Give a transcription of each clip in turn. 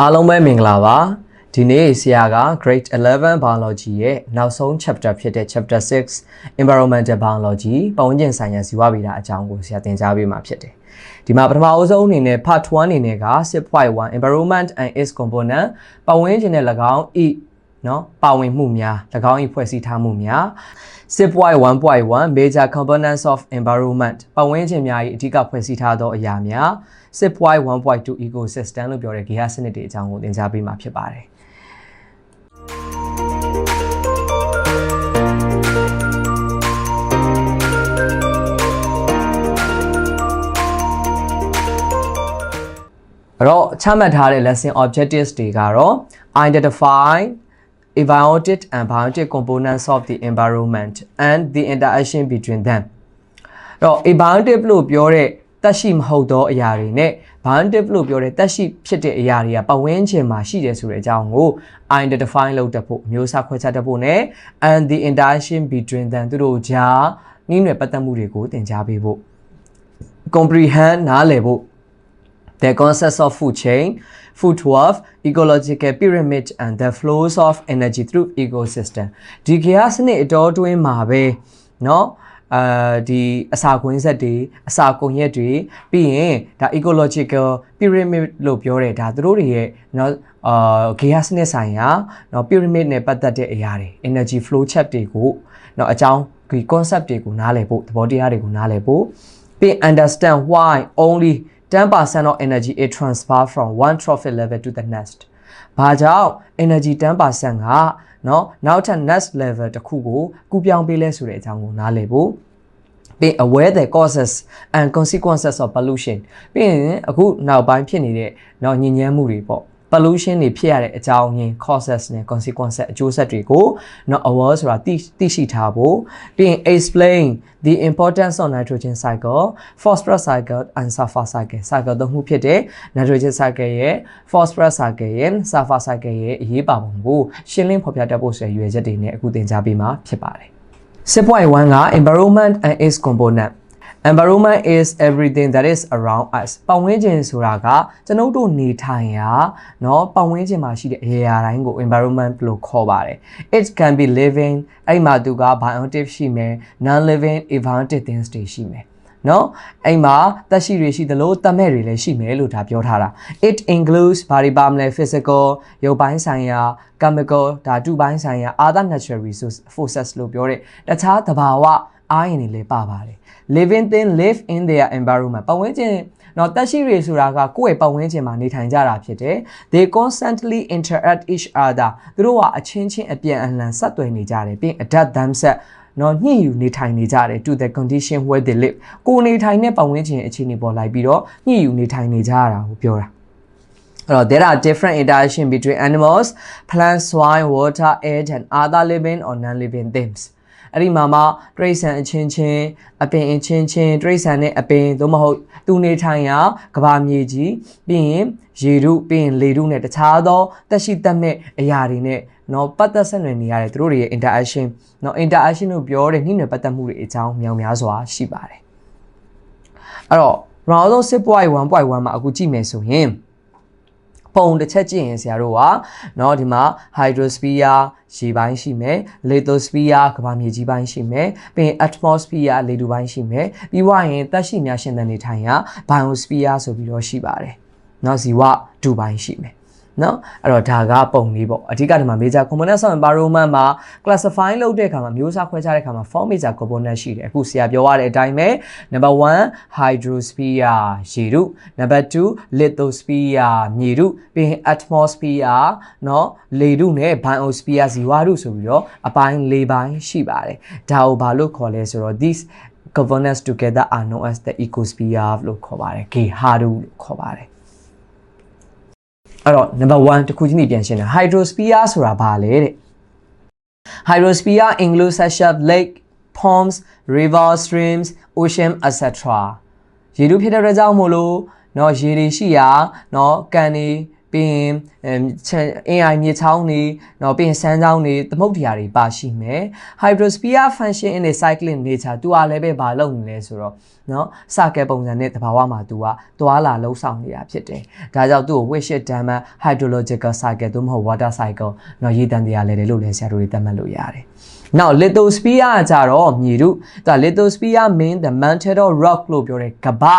အားလုံးပဲမင်္ဂလာပါဒီနေ့ဆရာက grade 11 biology ရဲ့နောက်ဆုံး chapter ဖြစ်တဲ့ chapter 6 environmental biology ပတ်ဝန်းကျင်ဆိုင်ရာဇီဝဗေဒအကြောင်းကိုဆရာသင်ကြားပေးမှာဖြစ်တယ်ဒီမှာပထမအဆုံးအနေနဲ့ part 1အနေနဲ့က6.1 environment and its component ပတ်ဝန်းကျင်နဲ့၎င်း e နော်ပါဝင်မှုများ၎င်း၏ဖွဲ့စည်းထားမှုများ6.1.1 major components of environment ပတ်ဝန်းကျင်များ၏အဓိကဖွဲ့စည်းထားသောအရာများ 6.1.2 ecosystem လို့ပြောတဲ့ဂေဟစနစ်တွေအကြောင်းကိုသင်ကြားပေးမှာဖြစ်ပါတယ်အဲ့တော့ချမှတ်ထားတဲ့ lesson objectives တွေကတော့ identify evaluate and biotic components of the environment and the interaction between them အဲ့တော့ evaluative လို့ပြောတဲ့ တက်ရှိမဟုတ်သောအရာတွေနဲ့ biotic လို့ပြောတဲ့တက်ရှိဖြစ်တဲ့အရာတွေကပတ်ဝန်းကျင်မှာရှိတယ်ဆိုတဲ့အကြောင်းကို identify လုပ်တတ်ဖို့အမျိုးအစားခွဲခြားတတ်ဖို့နဲ့ and the interaction between them သူတို့ကြားနှီးနွယ်ပတ်သက်မှုတွေကိုသင်ကြားပေးဖို့ comprehend နားလည်ဖို့ the concepts of food chain, food web, ecological pyramid and the flows of energy through ecosystem ဒီခေတ်စနစ်အတော်တွင်းမှာပဲเนาะ အာဒီအစာကွင်းဆက်တွေအစာကုန်ရက်တွေပြီးရင်ဒါ ecological pyramid လို့ပြောတယ်ဒါသူတို့တွေရဲ့เนาะအာဂေဟစနစ်ဆိုင်ရာเนาะ pyramid နဲ့ပတ်သက်တဲ့အရာတွေ energy flow chart တွေကိုเนาะအကြောင်းဒီ concept တွေကိုနားလည်ဖို့သဘောတရားတွေကိုနားလည်ဖို့ပြီး understand why only 10% of energy is transferred from one trophic level to the next ။ဘာကြောင့် energy 10%က เนาะနောက်ထပ် next level တစ်ခုကိုကူးပြောင်းပေးလဲဆိုတဲ့အကြောင်းကိုနားလည်ဖို့ပြီး aware the causes and consequences of pollution ပြီးရင်အခုနောက်ပိုင်းဖြစ်နေတဲ့เนาะညဉ့်ညမ်းမှုတွေပေါ့ pollution တွေဖြစ်ရတဲ့အကြောင်းရင်း causes နဲ့ consequences အကျိုးဆက်တွေကို not aware ဆိုတာသိသိရှိထားဖို့ပြီးရင် explain the importance of nitrogen cycle phosphorus cycle and sulfur cycle cycle သုံးခုဖြစ်တဲ့ nitrogen cycle ရဲ့ phosphorus cycle ရဲ့ sulfur cycle ရဲ့အရေးပါပုံကိုရှင်းလင်းဖော်ပြတတ်ဖို့ဆိုရည်ရွယ်ချက်တွေနဲ့အခုသင်ကြားပေးမှာဖြစ်ပါတယ်6.1က environment and its component environment is everything that is around us ပတ်ဝန်းကျင်ဆိုတာကကျွန်ုပ်တို့နေထိုင်ရာเนาะပတ်ဝန်းကျင်မှာရှိတဲ့အရာရာတိုင်းကို environment လို့ခေါ်ပါတယ် it can be living အဲ့မှာသူက biotic ရှိမယ် non living evaporative things တွေရှိမယ်နော်အဲ့မှာသက်ရှိတွေရှိသလိုတမဲ့တွေလည်းရှိမယ်လို့ဒါပြောထားတာ it includes ဘာတွေပါမလဲ physical ရုပ်ပိုင်းဆိုင်ရာ chemical ဓာတုပိုင်းဆိုင်ရာ other natural resource forces လို့ပြောတဲ့တခြားသဘာဝ အားရင်တွေလည်းပါပါတယ် living thing live in their environment ပတ်ဝန်းကျင်နော်တက်ရှိတွေဆိုတာကကိုယ့်ရဲ့ပတ်ဝန်းကျင်မှာနေထိုင်ကြတာဖြစ်တယ် they constantly interact each other သူတို့ကအချင်းချင်းအပြန်အလှန်ဆက်သွယ်နေကြတယ်ပြီး adapt themselves နော်ညှိယူနေထိုင်နေကြတယ် to the condition where they live ကိုယ်နေထိုင်တဲ့ပတ်ဝန်းကျင်အခြေအနေပေါ်လိုက်ပြီးတော့ညှိယူနေထိုင်နေကြရတာကိုပြောတာအဲ့တော့ there are different interaction between animals plants soil water air and other living or non living things အဲ့ဒီမှာမှတရိษံအချင်းချင်းအပင်အချင်းချင်းတရိษံနဲ့အပင်သို့မဟုတ်သူနေထိုင်ရာကဘာမြေကြီးပြီးရင်ရေထုပြီးရင်လေထုနဲ့တခြားသောတက်ရှိတက်မဲ့အရာတွေနဲ့နော်ပတ်သက်ဆက်နွယ်နေရတယ်သူတို့တွေရဲ့ interaction နော် interaction လို့ပြောတဲ့နှိမ့်နွယ်ပတ်သက်မှုတွေအကြောင်းမြောင်များစွာရှိပါတယ်အဲ့တော့ round 6.1.1မှာအခုကြည့်မယ်ဆိုရင် ပုံတစ်ချက်ကြည့်ရင်ဆရာတို့ကเนาะဒီမှာ hydrosphere ရေပိုင်းရှိမယ် lithosphere ကမ္ဘာမြေကြီးပိုင်းရှိမယ်ပြီးရင် atmosphere လေထုပိုင်းရှိမယ်ပြီးွားရင်သက်ရှိများရှင်သန်နေထိုင်ရာ biosphere ဆိုပြီးတော့ရှိပါတယ်เนาะဇီဝဒုပိုင်းရှိမယ် နော်အဲ့တော့ဒါကပုံလေးပေါ့အဓိကဒီမှာ major component ဆိုရင် environment မှာ classify လုပ်တဲ့အခါမှာမျိုးစားခွဲခြားတဲ့အခါမှာ four major component ရှိတယ်အခုဆရာပြောရတဲ့အတိုင်းပဲ number 1 hydrosphere ရေထု number 2 lithosphere မြေထုပြီးရင် atmosphere နော်လေထုနဲ့ biosphere ဇီဝထုဆိုပြီးတော့အပိုင်း၄ပိုင်းရှိပါတယ်ဒါကိုဘာလို့ခေါ်လဲဆိုတော့ these governance together are known as the ecosphere လို့ခေါ်ပါတယ် GHARU လို့ခေါ်ပါတယ် အဲ့တော့ number 1တခုချင်းနေပြန်ရှင်းတယ် hydrosphere ဆိုတာဘာလဲတဲ့ hydrosphere includes such as lake ponds river streams ocean etc ရေထုဖြစ်တဲ့အတွက်ကြောင့်မို့လို့เนาะရေတွေရှိရာเนาะကန်တွေ ပြီးရင်အင်းအိုင်မြေချောင်းတွေနော်ပြီးရင်စမ်းချောင်းတွေသမုတ်တရားတွေပါရှိမယ် hydrosphere function in a cyclic nature သူကလည်းပဲဘာလုပ်နေလဲဆိုတော့နော်စကဲပုံစံနဲ့တဘာဝမှာသူကသွာလာလှုပ်ဆောင်နေတာဖြစ်တယ်ဒါကြောင့်သူ့ကို wish dam hydrological cycle သို့မဟုတ် water cycle နော်ရေတံတရားလည်းတယ်လို့လည်းဆရာတို့တွေသတ်မှတ်လို့ရတယ်နောက် lithosphere ကကြတော့မြေတို့ဒါ lithosphere mean the mantle rock လို့ပြောတဲ့ကမ္ဘာ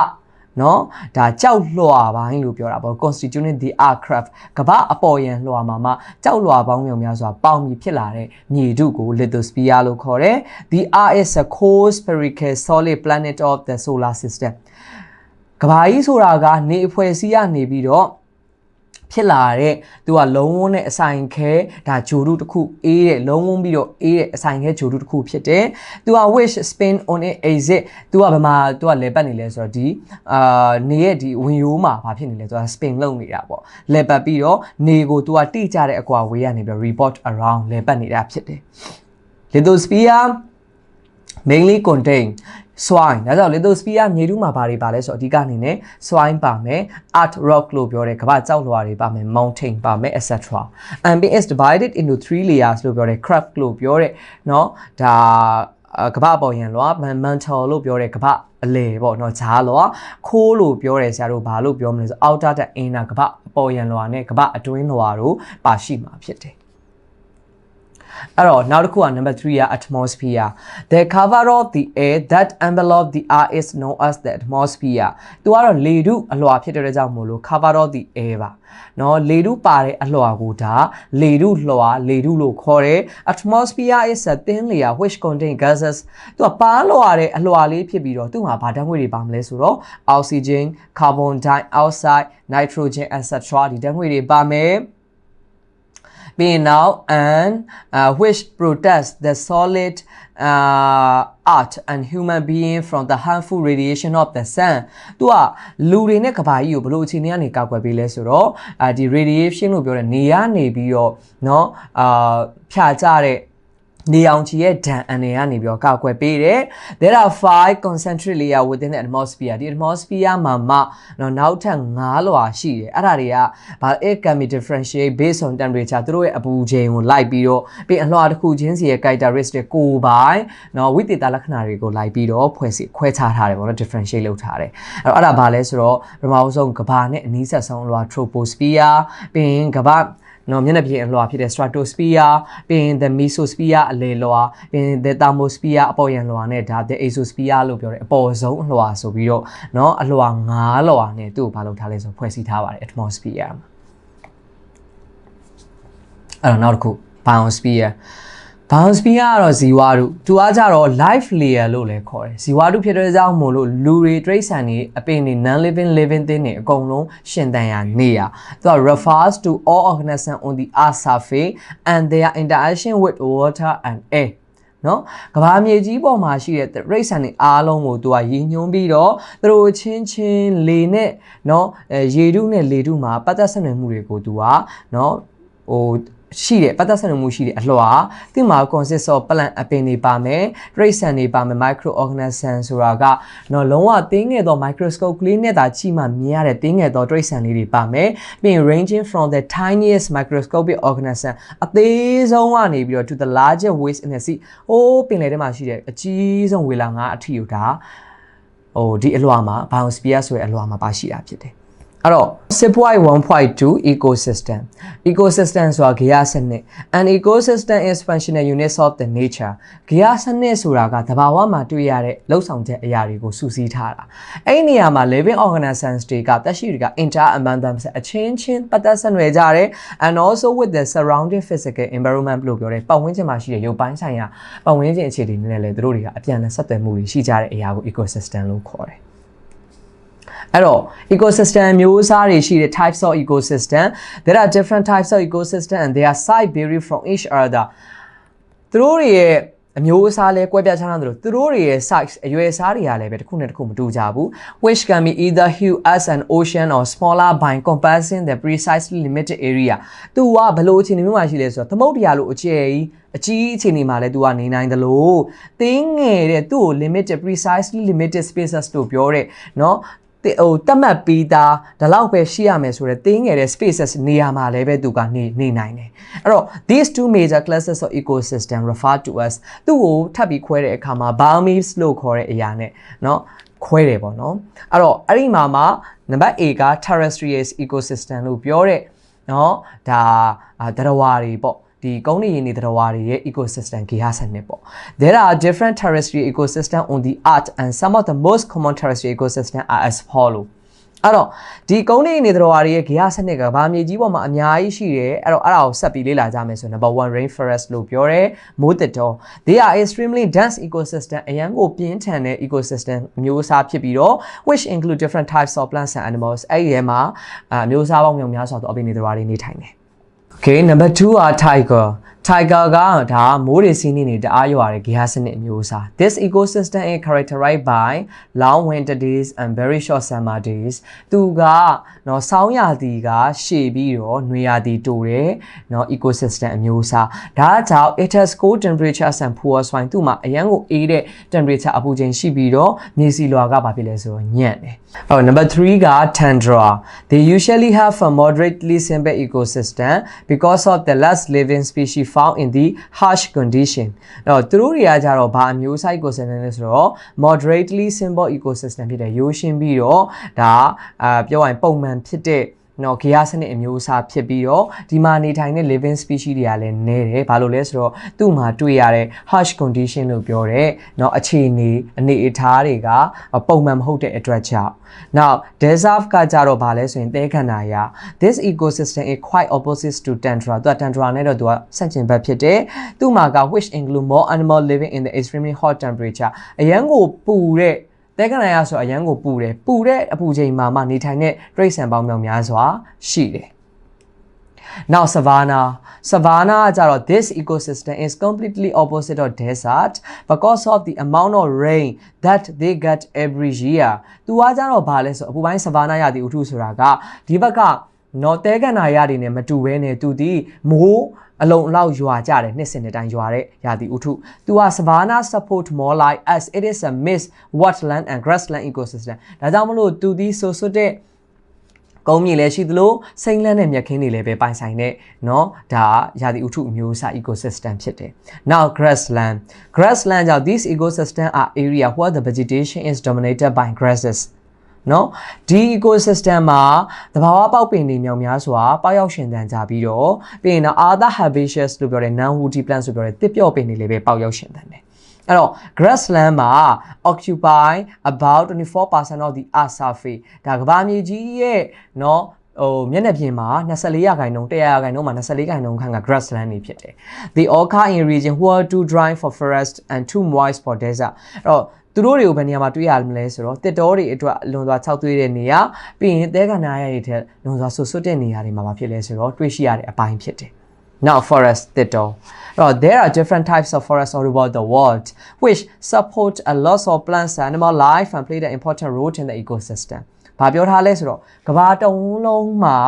နော်ဒါကြောက်လွှာပိုင်းလို့ပြောတာပေါ့ constituting the aircraft ကမ္ဘာအပေါ်ယံလွှာမှာမှကြောက်လွှာပေါင်းမျိုးများစွာပေါင်ပြီးဖြစ်လာတဲ့မြေထုကို lithosphere လို့ခေါ်တယ် the earth is a core spherical solid planet of the solar system ကမ္ဘာကြီးဆိုတာကနေအဖွဲ့အစည်းကနေပြီးတော့ ဖြစ်လာတဲ့သူကလုံးဝနဲ့အဆိုင်ခဲဒါဂျိုရုတစ်ခုအေးတဲ့လုံးဝပြီးတော့အေးတဲ့အဆိုင်ခဲဂျိုရုတစ်ခုဖြစ်တယ်သူက wish spin on it exit သူကဘယ်မှာသူကလဲပတ်နေလဲဆိုတော့ဒီအာနေရဲ့ဒီဝင်ရိုးမှာဘာဖြစ်နေလဲသူက spin လုပ်နေတာပေါ့လဲပတ်ပြီးတော့နေကိုသူကတိကျတဲ့အကွာဝေးကနေပြီး report around လဲပတ်နေတာဖြစ်တယ် lithosphere mainly contain swine ဒါကြောင့် lithosphere မြေတူးမှာဘာတွေပါလဲဆိုတော့အဓိကအနေနဲ့ swine ပါမယ် art rock လို့ပြောတဲ့ကမ္ဘာကြောက်လွှာတွေပါမယ် mountain ပါမယ် etc and it is divided into three layers လို့ပြောတဲ့ craft လို့ပြောတဲ့เนาะဒါကမ္ဘာပေါ်ရန်လွှာ mantle လို့ပြောတဲ့ကမ္ဘာအလေပေါ့เนาะဂျားလွှာခိုးလို့ပြောတယ်ဆရာတို့ဘာလို့ပြောမလဲဆို outer တဲ့ inner ကမ္ဘာအပေါ်ရန်လွှာနဲ့ကမ္ဘာအတွင်းလွှာတို့ပါရှိမှာဖြစ်တယ် အဲ့တော့နောက်တစ်ခုက number 3က atmosphere the cover of the air that envelope the earth is known as the atmosphere သူကတော့လေထုအလွှာဖြစ်တဲ့ကြောင့်မို့လို့ cover of the air ပါနော်လေထုပါတဲ့အလွှာကိုဒါလေထုလွှာလေထုလို့ခေါ်တယ် atmosphere is a thin layer which contain gases သူကပါလွှာတဲ့အလွှာလေးဖြစ်ပြီးတော့သူ့မှာဘာဓာတ်ငွေတွေပါမလဲဆိုတော့ oxygen carbon dioxide nitrogen etc ဒီဓာတ်ငွေတွေပါမယ် being now and uh, which protects the solid uh, art and human being from the harmful radiation of the sun သူကလူတွေနဲ့ကဘာကြီးကိုဘယ်လိုအခြေအနေကနေကာကွယ်ပေးလဲဆိုတော့အာဒီ radiation လို့ပြောတဲ့နေရနေပြီးတော့เนาะအာဖြာကျတဲ့ နေအောင်ချီရဲ့ဒဏ်အန္တရာယ်ကနေပြီးတော့ကောက်ွယ်ပေးတယ် there are five concentric layer within the atmosphere ဒီ atmosphere မှာမှနော်နောက်ထပ်5လွာရှိတယ်အဲ့ဒါတွေကဘာ it can be differentiate based on temperature သူတို့ရဲ့အပူချိန်ကိုလိုက်ပြီးတော့ပြီးအလွှာတစ်ခုချင်းစီရဲ့ characteristic ကိုပိုင်းနော်ဝိသေသလက္ခဏာတွေကိုလိုက်ပြီးတော့ဖွဲ့စီခွဲခြားထားတယ်ပေါ့နော် differentiate လုပ်ထားတယ်အဲ့တော့အဲ့ဒါဘာလဲဆိုတော့ပထမဆုံးကဘာနဲ့အနီးဆက်ဆုံးအလွှာ troposphere ပြီးရင်ကဘာ နော်မျက်နှာပြင်အလွှာဖြစ်တဲ့ stratosphere ပြီးရင် the mesosphere အလေလွှာပြီးရင် the thermosphere အပေါ်ယံလွှာနဲ့ဒါ the exosphere လို့ပြောတယ်အပေါ်ဆုံးအလွှာဆိုပြီးတော့နော်အလွှာ၅လွှာနဲ့သူ့ကိုဘာလုပ်ထားလဲဆိုဖွဲ့စည်းထားပါတယ် atmosphere မှာအဲ့တော့နောက်တစ်ခု biosphere biosphere ကတော့ဇီဝတုသူကကြတော့ life layer လို့လည်းခေါ်တယ်ဇီဝတုဖြစ်တဲ့ကြောင့်မို့လို့လူတွေတိရစ္ဆာန်တွေအပင်တွေ non living living thing တွေအကုန်လုံးရှင်သန်ရာနေရသူက refers to all organisms on the earth surface and their interaction with water and air နော်ကဘာမြေကြီးပေါ်မှာရှိတဲ့ရိတ်ဆန်တွေအားလုံးကိုသူကရည်ညွှန်းပြီးတော့သူတို့ချင်းချင်းလေနဲ့နော်အဲရေတုနဲ့လေတုမှာပတ်သက်ဆက်နွယ်မှုတွေကိုသူကနော်ဟို ရှိတယ်ပတ်သက်ဆက်နွယ်မှုရှိတယ်အလွှာဒီမှာ consist of plant အပင်တွေပါမယ်ရိတ်ဆန်တွေပါမယ် microorganism ဆိုတာကနော်လုံးဝတင်းငယ်သော microscope ကလေးနဲ့သာကြည့်မှမြင်ရတဲ့တင်းငယ်သောရိတ်ဆန်လေးတွေပါမယ်ပြီးရင် ranging from the tiniest microscopic organism အသေးဆုံးကနေပြီးတော့ to the largest waste in the sea ဟိုးပင်လယ်ထဲမှာရှိတဲ့အကြီးဆုံးဝေလာငါအထီကိုဒါဟိုဒီအလွှာမှာ biosphere ဆိုတဲ့အလွှာမှာပါရှိတာဖြစ်တယ် အဲ့တော့6.1.2 ecosystem ecosystem ဆိုတာဂေယစနစ် an ecosystem is functional units of the nature ဂေယစနစ်ဆိုတာကသဘာဝမှာတွေ့ရတဲ့လှုပ်ဆောင်ချက်အရာတွေကိုစုစည်းထားတာအဲ့ဒီနေရာမှာ living organisms တွေကသက်ရှိတွေက inter among themselves အချင်းချင်းပတ်သက်ဆက်နွယ်ကြတယ် and also with the surrounding physical environment လို့ပြောတယ်ပတ်ဝန်းကျင်မှာရှိတဲ့ရုပ်ပိုင်းဆိုင်ရာပတ်ဝန်းကျင်အခြေအနေနဲ့လည်းတို့တွေကအပြန်အလှန်ဆက်သွယ်မှုတွေရှိကြတဲ့အရာကို ecosystem လို့ခေါ်တယ် အဲ့တော့ ecosystem မျိုးစားတွေရှိတဲ့ types of ecosystem there are different types of ecosystem and they are side vary from each other သူတို့တွေရဲ့အမျိုးအစားလဲကွဲပြားခြားနားတယ်လို့သူတို့တွေရဲ့ size အရွယ်အစားတွေကလည်းပဲတစ်ခုနဲ့တစ်ခုမတူကြဘူး which can be either huge as an ocean or smaller by compassing the precisely limited area သူကဘလို့အခြေအနေမျိုးမှာရှိလဲဆိုတော့သမုဒ္ဒရာလို့အကျယ်ကြီးအကြီးအခြေအနေမှာလဲသူကနေနိုင်တယ်လို့တင်းငယ်တဲ့သူ့ကို limited precisely limited spaces လို့ပြောတဲ့เนาะ ဟိုတတ်မှတ်ပြီးသားဒီလောက်ပဲရှိရမယ်ဆိုတော့တင်းငယ်တဲ့ spaces နေရာမှာလည်းပဲသူကနေနေနိုင်တယ်အဲ့တော့ these two major classes of ecosystem refer to as သူ့ကိုထပ်ပြီးခွဲတဲ့အခါမှာ biomes လို့ခေါ်တဲ့အရာနဲ့เนาะခွဲတယ်ပေါ့နော်အဲ့တော့အဲ့ဒီမှာမှာနံပါတ် A က terrestrial ecosystem လို့ပြောတဲ့เนาะဒါသတ္တဝါတွေပေါ့ ဒီကုန်းနေရင်နေသတ္တဝါတွေရဲ့ ecosystem ဂေဟစနစ်ပေါ့ there are different terrestrial ecosystem on the earth and some of the most common terrestrial ecosystem are as follow အဲ့တော့ဒီကုန်းနေနေသတ္တဝါတွေရဲ့ဂေဟစနစ်ကဗာမြေကြီးပေါ်မှာအများကြီးရှိတယ်အဲ့တော့အဲ့ဒါကိုဆက်ပြီးလေ့လာကြမယ်ဆို number 1 rainforest လို့ပြောရဲမိုးသစ်တော် they are extremely dense ecosystem အရန်ကိုပြင်းထန်တဲ့ ecosystem အမျိုးအစားဖြစ်ပြီးတော့ which include different types of plants and animals အဲ့ဒီထဲမှာအမျိုးအစားပေါင်းမြောက်များစွာသောအပင်နေသတ္တဝါတွေနေထိုင်တယ် Okay number 2 are tiger Tiger ကဒါမိုးရေစီးနေနေတအားရွာတဲ့ဂေဟစနစ်အမျိုးအစား This ecosystem is characterized by long winter days and very short summer days သူကနော်ဆောင်းရာသီကရှည်ပြီးတော့နွေရာသီတိုတယ်နော် ecosystem အမျိုးအစားဒါကြောင့် it has cold temperatures and poor soil သူမှာအရန်ကိုအေးတဲ့ temperature အပူချိန်ရှိပြီးတော့မြေစီလွာကဘာဖြစ်လဲဆိုတော့ညံ့တယ်။အော် number 3က tundra they usually have a moderately simple ecosystem because of the less living species found in the harsh condition အဲ့တော့သူတို့တွေကကြတော့ဘာအမျိုးအစား ecosystem လဲဆိုတော့ moderately simple ecosystem ဖြစ်တယ်ရိုးရှင်းပြီးတော့ဒါအာပြောရရင်ပုံမှန်ဖြစ်တဲ့ နော်ဂေယစနစ်အမျိုးအစားဖြစ်ပြီးတော့ဒီမှာနေထိုင်တဲ့ living species တွေကလည်းနည်းတယ်ဘာလို့လဲဆိုတော့သူ့မှာတွေ့ရတဲ့ harsh condition လို့ပြောတဲ့နော်အခြေအနေအနေအထားတွေကပုံမှန်မဟုတ်တဲ့အတွက်ကြောင့် now desert ကကြတော့ဘာလဲဆိုရင်သဲခန္ဓာရ this ecosystem is quite opposite to tundra သူက tundra နဲ့တော့သူကဆန့်ကျင်ဘက်ဖြစ်တယ်သူ့မှာက which include more animal living in the extremely hot temperature အရန်ကိုပူတဲ့ တဲကနိုင်ရဆိုအရန်ကိုပူတယ်ပူတဲ့အပူချိန်မှာမှနေထိုင်တဲ့တိရစ္ဆာန်ပေါင်းမြောက်များစွာရှိတယ် Now savanna savanna ကကြတော့ this ecosystem is completely opposite of desert because of the amount of rain that they get every year သူကကြတော့ဘာလဲဆိုအပူပိုင်း savanna ရသည်ဥထုဆိုတာကဒီဘက်က နော်တဲကန်နာရတွေနဲ့မတူဘဲနဲ့သူဒီမိုးအလုံးအလောက်ရွာကြတယ်နှစ်စင်တဲ့တိုင်းရွာတဲ့ရာသီဥတု။ तू က savanna support more like as it is a mixed wetland and grassland ecosystem ။ဒါကြောင့်မလို့သူဒီဆိုဆွတဲ့ကုန်းမြေလည်းရှိသလိုစိမ့်လန်းတဲ့မြက်ခင်းတွေလည်းပဲပိုင်ဆိုင်တဲ့เนาะဒါရာသီဥတုအမျိုးအစား ecosystem ဖြစ်တယ်။ Now grassland grassland ကြောင့် these ecosystem are area where the vegetation is dominated by grasses နော်ဒီ ecosystem မှာသဘာဝပေါက်ပင်တွေမြောင်များစွာပေါက်ရောက်ရှင်သန်ကြပြီးတော့ပြီးရင်တော့ other herbaceous လို့ပြောတဲ့ non woody plants လို့ပြောတဲ့တစ်ပြော့ပင်တွေလည်းပဲပေါက်ရောက်ရှင်သန်တယ်အဲ့တော့ grassland မှာ occupy about 24% of the earth surface ဒါကဘာမြေကြီးရဲ့เนาะဟိုမျက်နှာပြင်မှာ24ရာခိုင်နှုန်း100ရာခိုင်နှုန်းမှာ24ရာခိုင်နှုန်းခန့်က grassland နေဖြစ်တယ်။ The occur in region who are too dry for forest and too moist for desert အဲ့တော့ သူတို့တွေကိုဘယ်နေရာမှာတွေ့ရမလဲဆိုတော့တစ်တောတွေအတွက်လွန်စွာခြောက်သွေးတဲ့နေရာပြီးရင်သဲကနာရတွေထက်လွန်စွာဆူဆွတ်တဲ့နေရာတွေမှာဖြစ်လဲဆိုတော့တွေ့ရှိရတဲ့အပိုင်းဖြစ်တယ် Now forest တစ်တောတော့ there are different types of forests all over the world which support a lot of plants and animal life and play an important role in the ecosystem ဘာပြောထားလဲဆိုတော့ကဘာတုံးလုံးမှာ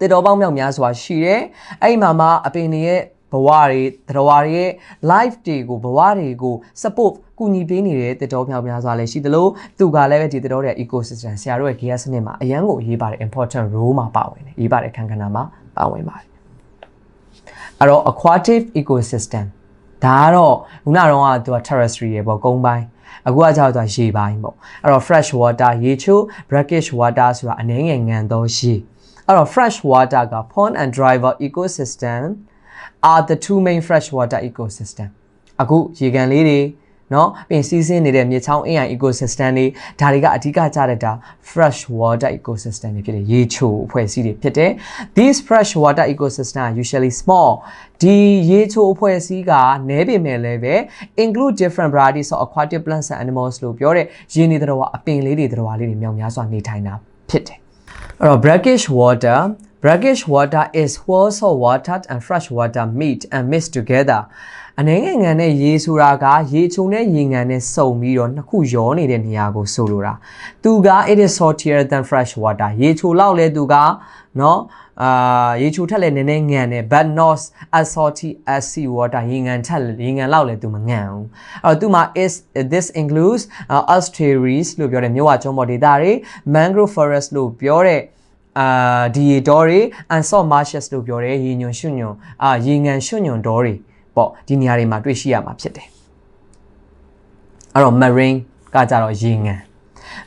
တစ်တော်ပေါင်းမြောက်များစွာရှိတယ်အဲ့ဒီမှာမှာအပင်တွေရဲ့ ဘဝတွေသတ္တဝါတွေရဲ့ life တွေကိုဘဝတွေကို support ကူညီပေးနေတဲ့တတော်မြောက်များစွာလည်းရှိသလိုသူကလည်းပဲဒီတတော်ရဲ့ ecosystem ဆရာတို့ရဲ့ gear စနစ်မှာအရန်ကိုအရေးပါတဲ့ important role မှာပါဝင်တယ်ရေးပါတဲ့ခန်းကဏ္ဍမှာပါဝင်ပါတယ်အဲ့တော့ aquatic ecosystem ဒါကတော့ခုနကတော့ကသူက terrestrial ပေါ့ကုန်းပိုင်းအခုကကြောက်တော့ရေပိုင်းပေါ့အဲ့တော့ fresh water ရေချိုး brackish water ဆိုတာအနည်းငယ်ငံသောရေအဲ့တော့ fresh water က pond and driver ecosystem are the two main freshwater ecosystem အခုရေကန်လေးတွေเนาะပြင်စီးဆင်းနေတဲ့မြေချောင်းအင်းအိုင် ecosystem တွေဒါတွေကအဓိကကျတဲ့ဒါ fresh water ecosystem တွေဖြစ်တယ်ရေချိုအဖွဲ့အစည်းတွေဖြစ်တယ် these fresh water ecosystem are usually small ဒီရေချိုအဖွဲ့အစည်းကနည်းပေမဲ့လည်းပဲ include different varieties of aquatic plants and animals လို့ပြောတဲ့ရေနေသတ္တဝါအပင်လေးတွေသတ္တဝါလေးတွေမြောက်များစွာနေထိုင်တာဖြစ်တယ်အဲ့တော့ brackish water Brackish water is also watered and fresh water meet and mix together. အနေငယ်ငံနဲ့ရေဆိုတာကရေချုံနဲ့ရေငံနဲ့စုံပြီးတော့နှစ်ခုရောနေတဲ့နေရာကိုဆိုလိုတာ။သူက it is saltier than fresh water. ရေချိုလောက်လဲသူကနော်အာရေချိုထက်လည်းနည်းနည်းငံတယ် but not as salty as sea water ရေငံထက်ရေငံလောက်လည်းသူမငံဘူး။အဲ့တော့သူမှာ is this includes uh, estuaries လို့ပြောတဲ့မြဝချုံပေါ်ဒေသတွေ mangrove forest လို့ပြောတဲ့ အာဒီရေတောတွေ and salt marshes လို့ပြောတယ်ရေညွန်ရွှွညွန်အာရေငံရွှွညွန်တောတွေပေါ့ဒီနေရာတွေမှာတွေ့ရှိရမှာဖြစ်တယ်အဲ့တော့ marine ကကြတော့ရေငံ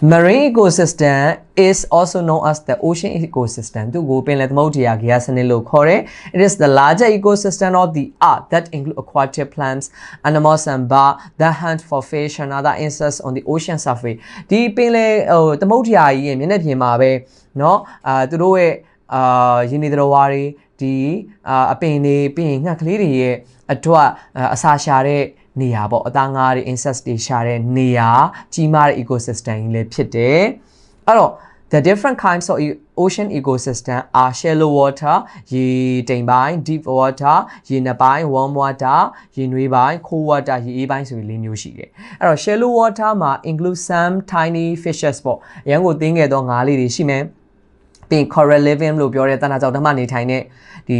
Marine ecosystem is also known as the ocean ecosystem သူကိုပင်လယ်သမုဒ္ဒရာဂေဟစနစ်လို့ခေါ်တယ် It is the larger ecosystem of the earth that include aquatic plants animals and birds that hunt for fish and other insects on the ocean surface ဒီပင်လယ်ဟိုသမုဒ္ဒရာကြီးရဲ့မျက်နှာပြင်မှာပဲเนาะအာသူတို့ရဲ့အာရင်းနေသတော်ဝါတွေဒီအာအပင်တွေပြီးရင်ငှက်ကလေးတွေရဲ့အတွက်အာအစာရှာတဲ့ နေရာပေါ့အသားငါးတွေ insects တွေရှာတဲ့နေရာကြီးမားတဲ့ ecosystem ကြီးလည်းဖြစ်တယ်အဲ့တော့ the different kinds of e- ocean ecosystem are shallow water ရေတိမ်ပိုင်း deep water ရေနက်ပိုင်း warm water ရေနွေးပိုင်း cold water ရေအေးပိုင်းဆိုပြီးလေးမျိုးရှိတယ်အဲ့တော့ shallow water မှာ include some tiny fishes ပေါ့အရန်ကိုတင်းငယ်သောငါးလေးတွေရှိမယ်ပြီးရင် coral living လို့ပြောတဲ့တနာကြောက်တမနေထိုင်တဲ့ဒီ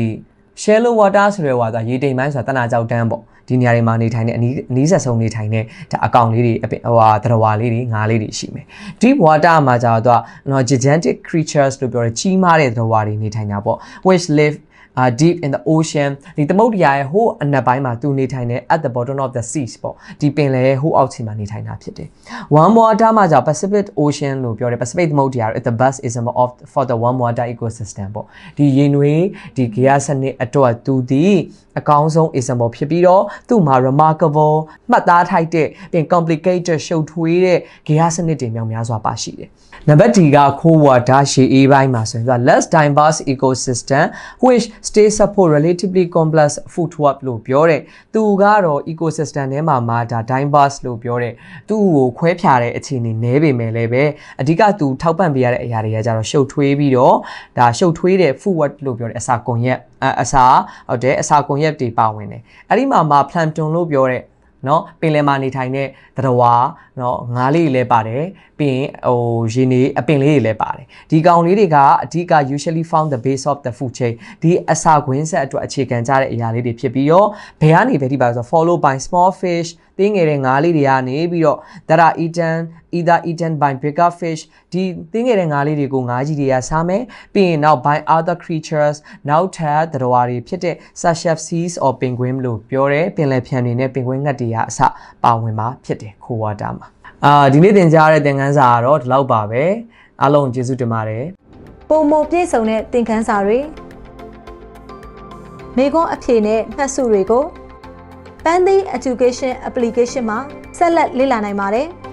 shallow water ဆိုတဲ့ဟွာဆိုရေတိမ်ပိုင်းဆိုတာတနာကြောက်တန်းပေါ့ ဒီနေရာတွေမှာနေထိုင်တဲ့အနီးအနီးဆက်ဆုံးနေထိုင်တဲ့ဒါအကောင်လေးတွေအပင်ဟိုဟာသတ္တဝါလေးတွေငါးလေးတွေရှိမယ် deep water မှာကျတော့သူကနော် gigantic creatures လို့ပြောတဲ့ကြီးမားတဲ့သတ္တဝါတွေနေထိုင်တာပေါ့ which live uh, deep in the ocean ဒီသမုဒ္ဒရာရဲ့ဟိုးအနက်ပိုင်းမှာသူနေထိုင်တဲ့ at the bottom of the seas ပေါ့ဒီပင်လယ်ရဲ့ဟိုးအောက်ခြေမှာနေထိုင်တာဖြစ်တယ် warm water မှာကျတော့ Pacific Ocean လို့ပြောတယ် Pacific သမုဒ္ဒရာ is the best example of for the warm water ecosystem ပေါ့ဒီရေနွေးဒီဂေဟစနစ်အတွက်သူဒီ အကောင်းဆုံး example ဖြစ်ပြီးတော့သူ့မှာ remarkable မှတ်သားထိုက်တဲ့ပြင် complicated ရှုပ်ထွေးတဲ့ဂေဟစနစ်တွေမြောက်များစွာပါရှိတယ်နံပါတ်ဒီက cold water ရှေးအေးပိုင်းမှာဆိုရင်သူက less diverse ecosystem which stay support relatively complex food web လို့ပြောတဲ့သူကတော့ ecosystem ထဲမှာမှာဒါ diverse လို့ပြောတဲ့သူ့ကိုခွဲဖြာတဲ့အခြေအနေနည်းပေမဲ့လည်းပဲအဓိကသူထောက်ပံ့ပေးရတဲ့အရာတွေကကြတော့ရှုပ်ထွေးပြီးတော့ဒါရှုပ်ထွေးတဲ့ food web လို့ပြောတဲ့အစာကွန်ရက်အအစာဟုတ်တယ်အစာကွန်ရက်တွေပါဝင်တယ်အဲ့ဒီမှာမှာ plankton လို့ပြောတဲ့เนาะပင်လယ်မှာနေထိုင်တဲ့သတ္တဝါเนาะငါးလေးတွေလည်းပါတယ် ပြီးရင်ဟိုရေနေအပင်လေးတွေလည်းပါတယ်ဒီကောင်လေးတွေကအဓိက usually found the base of the food chain ဒီအစာခွင်းဆက်အတွက်အခြေခံကြတဲ့အရာလေးတွေဖြစ်ပြီးတော့ဘယ်ကနေပဲဒီပါဆို follow by small fish တင်းငယ်တဲ့ငါးလေးတွေကနေပြီးတော့ that are eaten either eaten by bigger fish ဒီတင်းငယ်တဲ့ငါးလေးတွေကိုငါးကြီးတွေကစားမယ်ပြီးရင်နောက် by other creatures နောက်ထပ်သတ္တဝါတွေဖြစ်တဲ့ such as seals or penguin လို့ပြောတယ်ပင်လယ်ဖြန်တွေနဲ့ပင်ကွင်းငှက်တွေကအစပါဝင်မှာဖြစ်တယ်ခိုးဝါတာမှာ အာဒီနေ့သင်ကြားတဲ့သင်ခန်းစာကတော့ဒီလောက်ပါပဲအားလုံးကျေးဇူးတင်ပါတယ်ပုံမပြည့်စုံတဲ့သင်ခန်းစာတွေမိခွန်းအဖြေနဲ့မှတ်စုတွေကို Pandy Education Application မှာဆက်လက်လေ့လာနိုင်ပါတယ်။